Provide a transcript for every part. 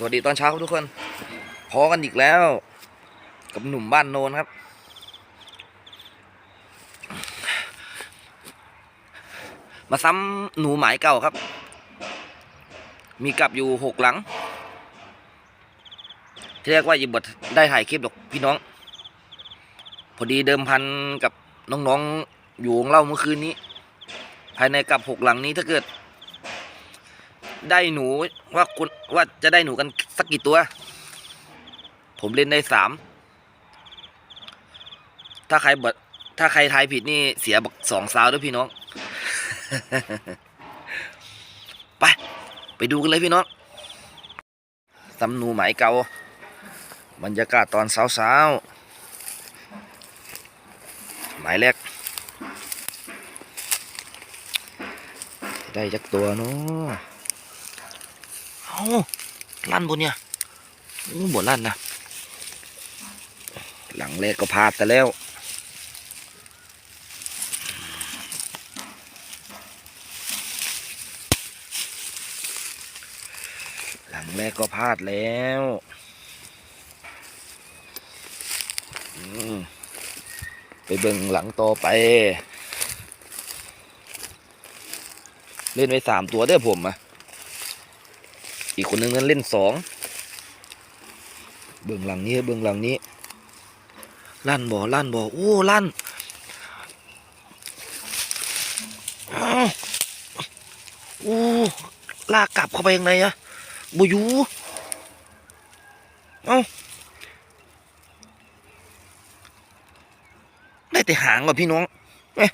สวัสดีตอนเช้าครับทุกคน พอกันอีกแล้ว กับหนุ่มบ้านโนนครับ มาซ้ำหนูหมายเก่าครับ มีกลับอยู่หกหลัง ที่เรียกว่ายิบทได้ถ่ายคลิปหรอกพี่น้อง พอดีเดิมพันกับน้องๆอยู่ของเราเมื่อคืนนี้ ภายในกับหกหลังนี้ถ้าเกิด ได้หนูว่าคุณว่าจะได้หนูกันสักกี่ตัว ผมเล่นได้สามถ้าใครบดถ้าใครทายผิดนี่เสียบักสองซาวด้วยพี่น้อง ไป ไปดูกันเลยพี่น้องสำนูหมายเก่าบรรยากาศตอนเช้าๆหมายแรก ได้จักตัวเนาะ เอาลั่นบนเนี่ยโอ้บนลั่นนะ หลังแรกก็พลาดแต่แล้ว หลังแรกก็พลาดแล้วไปเบิ่งหลังต่อไป เล่นไปสามตัวเด้ผมอะ อีกคนนึงนั้นเล่นสองเบื้องหลังนี้เบื้องหลังนี้ ลั่นบ่อลั่นบ่อโอ้ลั่นโอ้ลากกลับเข้าไปยังไงอะบอยู่เอ้าได้แต่หางว่ะพี่น้อง เอ๊ะ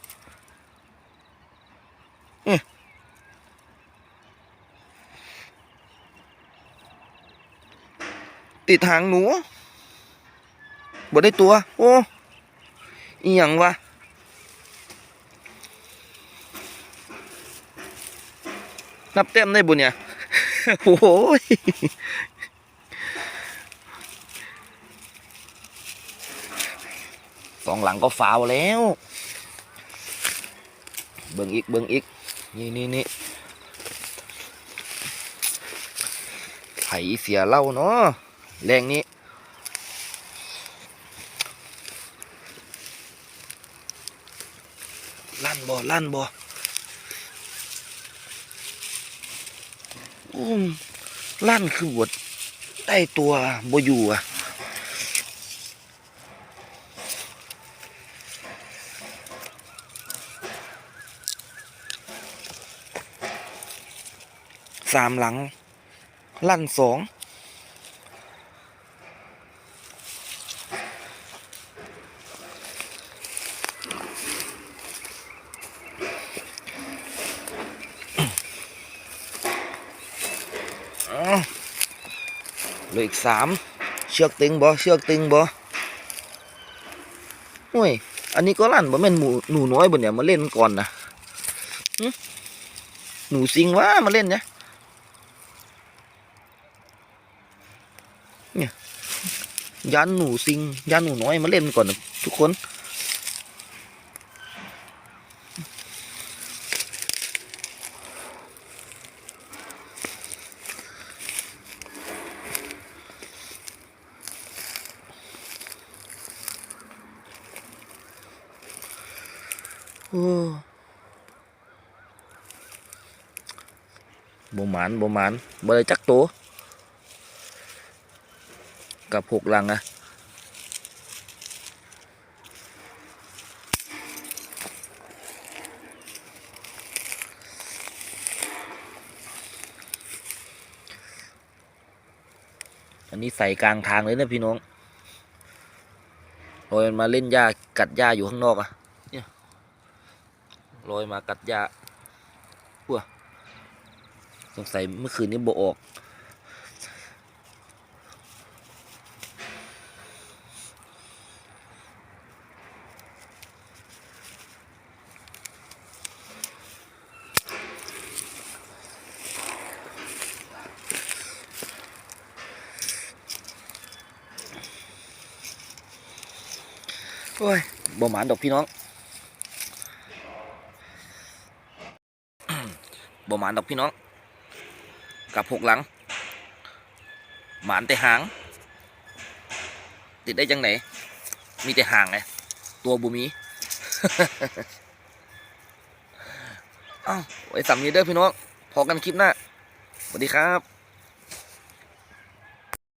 เอ๊ะ ติดหางหนูบ่ได้ตัว โอ้อีหยังวะนับเต็มได้บุญเนี่ยโอ้โหยสองหลังก็ฟาวแล้ว เบิ่งอีก เบิ่งอีก นี่นี่นี่ไผเสียเล่าเนาะ แรงนี้ ลั่นบ่ลั่นบ่อุ้มลั่นคือบดได้ตัวบ่อยู่อะสามหลัง ลั่นสอง เหลืออีกสามเชือกตึงบ่เชือกตึงบ่โอ้ย อันนี้ก็ลั่นบ่แม่นหมูหนูน้อยบ่เนี่ยมาเล่นก่อนนะหึหนูซิงวะมาเล่นเนี่ยเนี่ยยันหนูซิงยันหนูน้อยมาเล่นก่อนนะทุกคน บ่หมานบ่หมานบ่ได้จักตัวกับหกหลังอะอันนี้ใส่กลางทางเลยนะพี่น้องโรยมันมาเล่นหญ้ากัดหญ้าอยู่ข้างนอกอะ ลอยมากัดยาปัวสงสัยเมื่อคืนนี้โบออก โอ้ยบ่หมานดอกพี่น้อง บ่หมานดอกพี่น้อง กับหกหลัง หมานแต่หาง ติดได้จังไหน มีแต่หางไงตัวบุมีอ้าวไว้สำนีเด้อพี่น้อง พอกันคลิปหน้า สวัสดีครับ